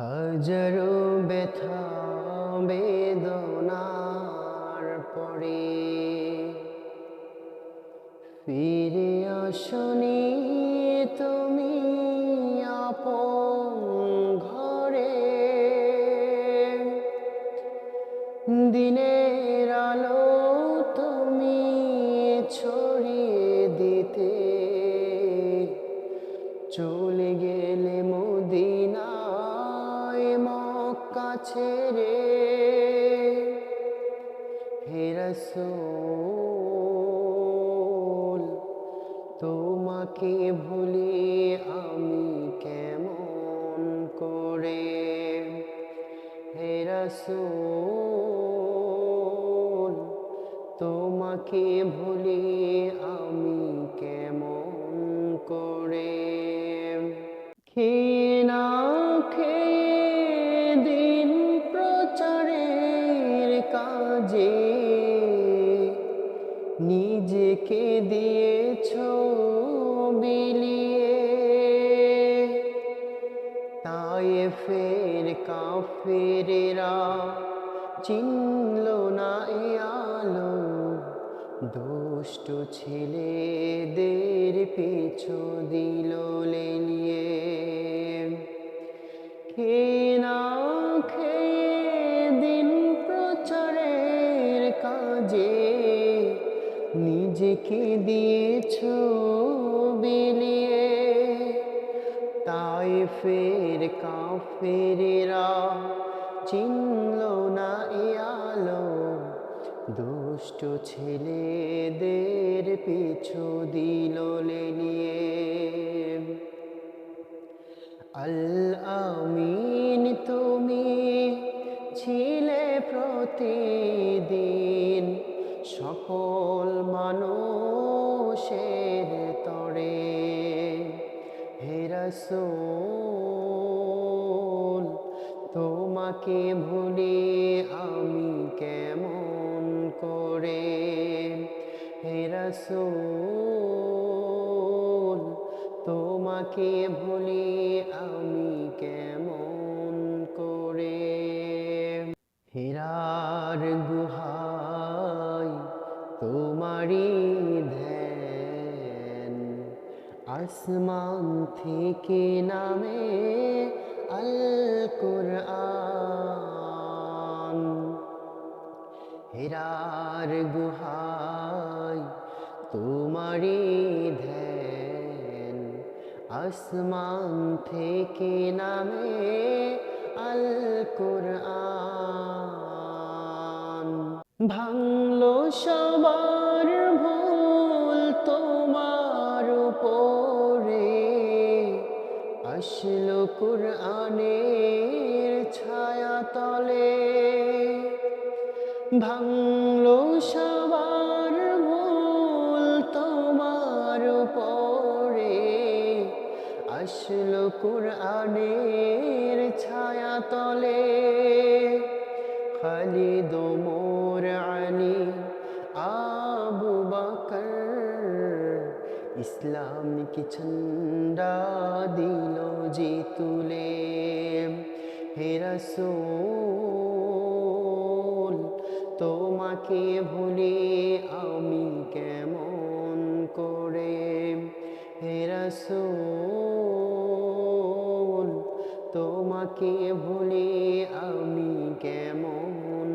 হাজারো ব্যথা বেদনার পরে ফিরে আসনি তুমি আপন ঘরে। দিনের আলো তুমি ছড়িয়ে মক্কা রে। হে তোমাকে ভুলে আমি কেমন করে? হে রাসূল তোমাকে ভুলি কাফেরেরা চিনল না এ আলো। দুষ্ট ছেলেদের পিছু দিল লেলিয়ে খেয়ে না খেয়ে দিন প্রচারের কাজে নিজেকে দিয়েছ তাই ফের কাফেরেরা চিনল না আলো। দুষ্ট ছেলেদের পিছু দিল নিয়ে আল আমিন তুমি ছিলে প্রতিদিন সকল মানুষের তরে। হে রাসূল তোমাকে ভুলি আমি কেমন করে? হে রাসূল, তোমাকে ভুলি আমি কেমন করে? হেরার গুহায় তোমারি ধ্যান, আসমান থেকে নামে কোরআন হীরার গুহায় তোমারি ধ্যান। আসমান থেকে নামে আল কোরআন ভাঙলো সবার আসলো কোরআনের ছায়া তলে ভাঙলো সবার ভুল তোমার উপরে। আসলো কোরআনের ছায়া তলে খালিদ মোর আলী আবু ইসলামিক ঝন্ডা দিল জি তুলে। হে রাসূল, তোমাকে ভুলি আমি কেমন করে? হে রাসূল, তোমাকে ভুলি আমি কেমন